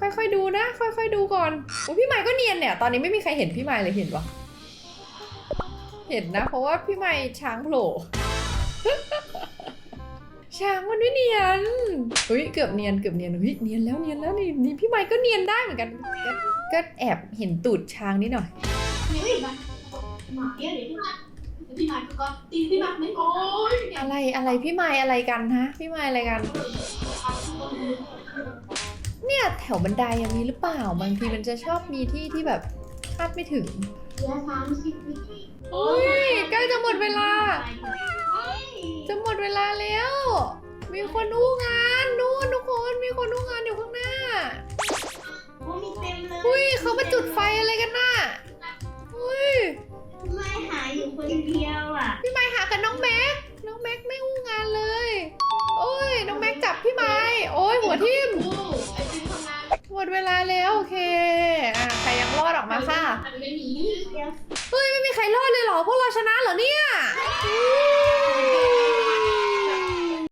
ค่อยๆดูนะ ค่อยๆดูก่อนโอ้ยพี่ไม้ก็เนียนเนี่ย ตอนนี้ไม่มีใครเห็นพี่ไม้เลยเห็นปะเห็นนะ เพราะว่าพี่ไม้ช้างโผล่ช้างมันไม่เนียนเฮ้ยเกือบเนียนเกือบเนียนเฮ้ยเนียนแล้วเนียนแล้วนี่นี่พี่ไม้ก็เนียนได้เหมือนกันก็ก็แอบเห็นตูดช้างนิดหน่อย นี่พี่มาหมาเดี๋ยวเดี๋ยวพี่มาพี่มาก็ตีพี่มาไม่โอ้ยอะไรอะไรพี่ไม้อะไรกันฮะ พี่ไม้อะไรกัน เนี่ยแถวบันไดอะมีหรือเปล่า บางทีมันจะชอบมีที่ที่แบบคาดไม่ถึงเหลือสามสิบวิอุ้ยใกล้จะหมดเวลา จะหมดเวลาแล้ว มีคนอู้งานนู่นทุกคนมีคนอู้งานอยู่ข้างหน้าโอ้มีเต็มเลยอุ้ยเขามาจุดไฟอะไรกันน่ะอุ้ยไม่หาอยู่คนเดียวอะ พี่ไม้หากับน้องแม็ก น้องแม็กไม่อู้งานเลย โอ้ยน้องแม็กจับพี่ไม้โอ้ยหัวทิ่ม มดเวลาแล้วโอเคอะใครยังรอดออกมาค่ะไม่มีเดียวเฮ้ยไม่มีใครรอดเลยเหรอ พวกเราชนะเหรอเนี่ยไ